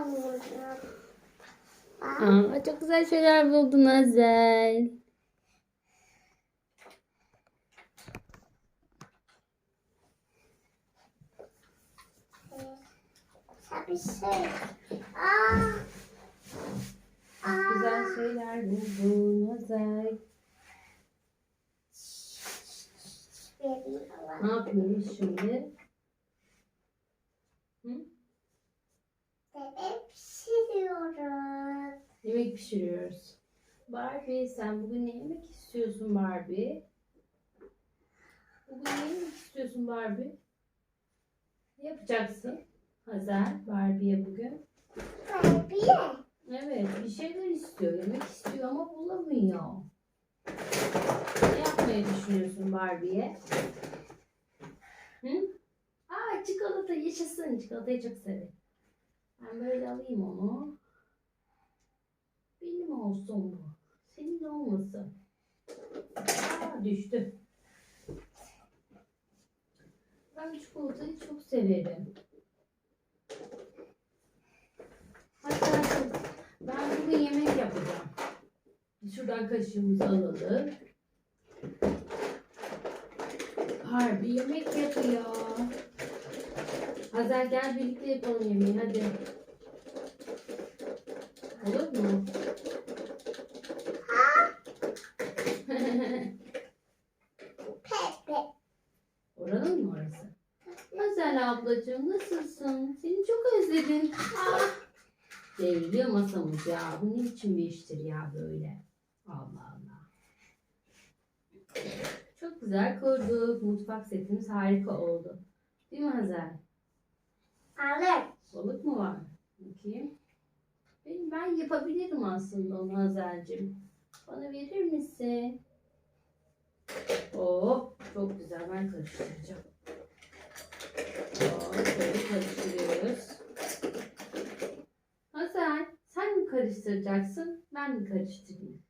buldum. Aa, çok güzel şeyler buldun Azel. Bir şey. Aa. Aa. Güzel şeyler buldun Azel. Ne yapıyoruz şimdi? Hı? Bebek pişiriyoruz. Yemek pişiriyoruz. Barbie sen bugün ne yemek istiyorsun Barbie? Bugün ne yemek istiyorsun Barbie? Ne yapacaksın? Hazel Barbie'ye bugün. Barbie. Evet bir şeyler istiyor. Yemek istiyor ama bulamıyor. Ne yapmayı düşünüyorsun Barbie'ye? Hı? Aa çikolata yaşasın. Çikolatayı çok severim. Ben böyle alayım onu. Benim olsun bu. Senin olmasın. Aa düştü. Ben çikolatayı çok severim. Hatta ben bugün yemek yapacağım. Şuradan kaşığımızı alalım. Harbi yemek yapıyor. Hazel gel birlikte yapalım yemeği hadi. Olur mu? Pepe. Oranın mı orası? Hazel ablacığım nasılsın? Seni çok özledim. Devriliyor masamız ya. Bu ne biçim bir iştir ya böyle. Allah Allah. Çok güzel kurduk. Mutfak setimiz harika oldu. Değil mi Hazel? Alır. Balık mı var? Bakayım. Ben, ben yapabilirim aslında onu Hazel'cim. Bana verir misin? Oh çok güzel ben karıştıracağım. Oh, şöyle karıştırıyoruz. Hazel sen mi karıştıracaksın ben mi karıştırayım?